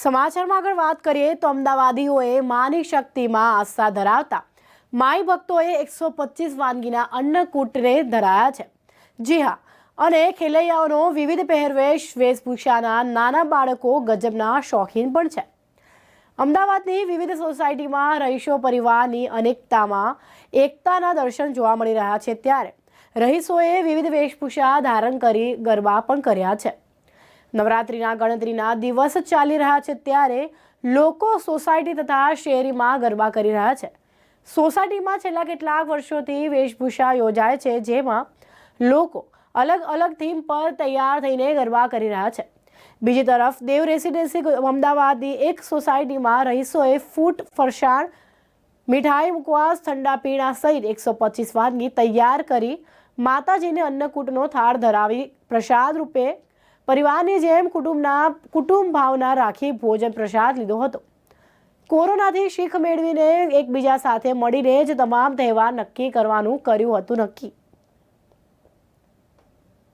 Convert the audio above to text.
સમાચારમાં આગળ વાત કરીએ તો અમદાવાદીઓએ માની શક્તિમાં આસ્થા ધરાવતા. માઈ ભક્તોએ એકસો પચીસ વાનગીના અન્નકૂટને ધરાયા છે. જી હા, અને ખેલૈયાઓનો વિવિધ પહેરવેશ, વેશભૂષાના નાના બાળકો ગજબના શોખીન પણ છે. અમદાવાદની વિવિધ સોસાયટીમાં રહીશો પરિવારની અનેકતામાં એકતાના દર્શન જોવા મળી રહ્યા છે ત્યારે રહીશોએ વિવિધ વેશભૂષા ધારણ કરી ગરબા પણ કર્યા છે. નવરાત્રિના ગણતરીના દિવસ ચાલી રહ્યા છે ત્યારે લોકો સોસાયટી તથા શેરીમાં ગરબા કરી રહ્યા છે. સોસાયટીમાં છેલ્લા કેટલાક વર્ષોથી વેશભૂષા યોજાય છે, જેમાં લોકો અલગ અલગ થીમ પર તૈયાર થઈને ગરબા કરી રહ્યા છે. બીજી તરફ દેવ રેસિડેન્સી અમદાવાદની એક સોસાયટીમાં રહીશોએ ફૂટ ફરસાણ, મીઠાઈ મુકવાસ, ઠંડા પીણા સહિત એકસો પચીસ વાનગી તૈયાર કરી માતાજીને અન્નકૂટનો થાળ ધરાવી પ્રસાદ રૂપે પરિવારની જેમ કુટુંબના કુટુંબ ભાવના રાખી ભોજન પ્રસાદ લીધો હતો. કોરોનાથી શીખ મેળવીને એકબીજા સાથે મળીને જ તમામ તહેવાર નક્કી કરવાનું કર્યું હતું નક્કી.